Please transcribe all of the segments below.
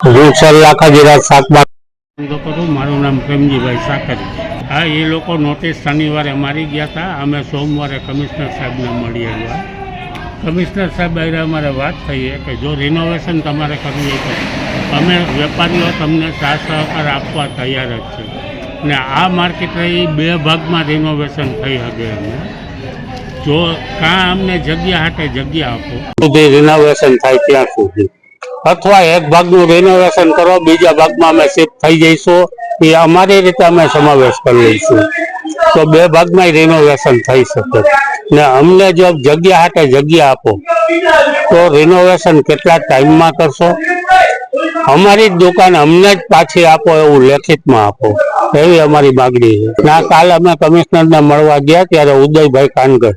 હું સર ખજીરા શાકભાજી ધંધો કરું મારું નામ પ્રેમજીભાઈ સાકર. હા એ લોકો નોટિસ શનિવારે મારી ગયા હતા અમે સોમવારે કમિશનર સાહેબને મળી આવ્યા કમિશનર સાહેબ હારે અમારે વાત થઈ કે જો રિનોવેશન તમારે કરવું હોય તો અમે વેપારીઓ તમને સાથ સહકાર આપવા તૈયાર જ છે ને આ માર્કેટ રહી બે ભાગમાં રિનોવેશન થઈ શકે અમને જો કાં અમને જગ્યા હાટે જગ્યા આપો. રિનોવેશન થાય ત્યાં સુધી. અથવા એક ભાગનું રિનોવેશન કરો, બીજા ભાગમાં અમે શિફ્ટ થઈ જઈશું. એ અમારી રીતે અમે સમાવેશ કરી લઈશું. તો બે ભાગમાં રિનોવેશન થઈ શકે. ને અમને જો જગ્યા હાટે જગ્યા આપો, તો રિનોવેશન કેટલા ટાઈમમાં કરશો? અમારી જ દુકાન અમને જ પાછી આપો એવું લેખિતમાં આપો. એવી અમારી માગણી છે. ના કાલ અમે કમિશનરને મળવા ગયા ત્યારે ઉદયભાઈ કાનગર,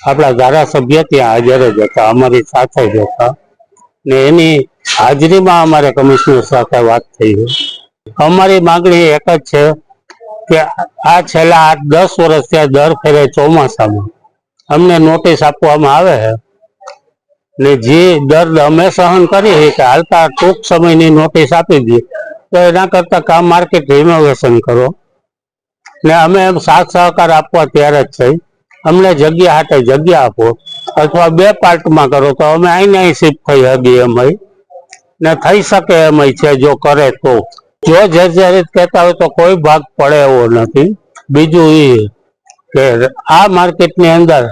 આપણા ધારાસભ્ય ત્યાં હાજર જ હતા, અમારી સાથે જ હતા. ને એની હાજરીમાં અમારે કમિશનર સાથે વાત થઈ અમારી માંગણી એક જ છે કે આ છેલ્લા આઠ, દસ વર્ષથી આ દર ફેરે ચોમાસામાં અમને નોટિસ આપવામાં આવે છે ને જે દર્દ અમે સહન કરીએ કે હાલતા ટૂંક સમયની નોટિસ આપી દઈએ, તો એના કરતાં કામ માર્કેટ રિનોવેશન કરો. ને અમે એમ સાથ સહકાર આપવા તૈયાર જ છે અમને જગ્યા હાટે જગ્યા આપો. અથવા બે પાર્ટમાં કરો તો અમે અહીં અહીં શિફ્ટ થઈ હગી એમય ને થઈ શકે એમય છે જો કરે તો. જો જર્જરિત કહેતા હોય તો કોઈ ભાગ પડે એવો નથી. બીજું એ કે આ માર્કેટની અંદર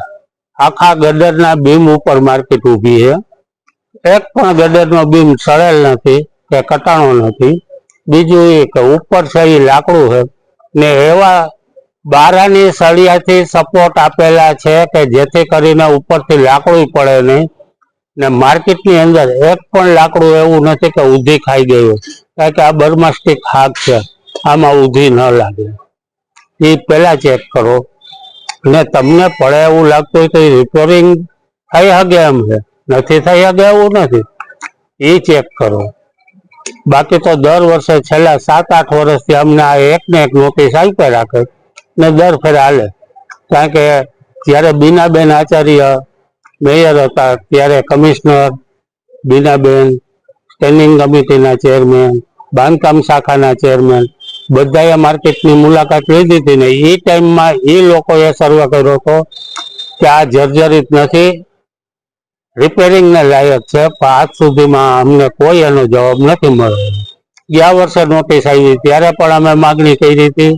આખા ગડરના બીમ ઉપર માર્કેટ ઊભી છે. એક પણ ગડરનો બીમ સળેલ નથી કે કટાણો નથી. બીજું એ કે ઉપર છે એ લાકડું છે. ને એવા બારાની સળિયાથી સપોર્ટ આપેલા છે કે જેથી કરીને ઉપરથી લાકડું પડે નહીં. ને માર્કેટની અંદર એક પણ લાકડું એવું નથી કે ઉધી ખાઈ ગયું કારણ કે આ બર્માસ્ટિક હાક છે. આમાં ઉધી ન લાગે. એ પહેલા ચેક કરો. ને તમને પડે એવું લાગતું હોય તો એ રિપેરિંગ થઈ શકે એમ છે. નથી થઈ શકે એવું નથી. એ ચેક કરો. બાકી તો દર વર્ષે છેલ્લા સાત આઠ વર્ષથી અમને આ એક ને એક નોટિસ આપી રાખે. ને દર ફેર હાલે. કારણ કે જ્યારે બીનાબેન આચાર્ય મેયર હતા ત્યારે કમિશનર બીનાબેન સ્ટેન્ડિંગ કમિટીના ચેરમેન બાંધકામ શાખાના ચેરમેન બધાએ માર્કેટની મુલાકાત લીધી હતી ને એ ટાઈમમાં એ લોકોએ સર્વે કર્યો હતો કે આ જર્જરિત નથી રિપેરિંગને લાયક છે, પણ આજ સુધીમાં અમને કોઈ એનો જવાબ નથી મળ્યો. ગયા વર્ષે નોટિસ આવી ત્યારે પણ અમે માગણી કરી હતી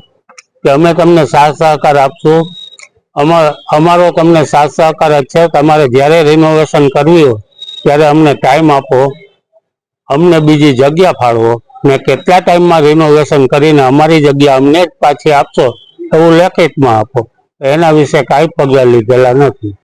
કે અમે તમને સાથ સહકાર આપશું અમારો તમને સાથ સહકાર છે. તમારે જ્યારે રિનોવેશન કરવી હોય, ત્યારે અમને ટાઈમ આપો. અમને બીજી જગ્યા ફાળવો. ને કેટલા ટાઈમમાં રિનોવેશન કરીને અમારી જગ્યા અમને જ પાછી આપશો, એવું લેખિતમાં આપો. એના વિશે કાંઈ પગલાં લીધેલા નથી.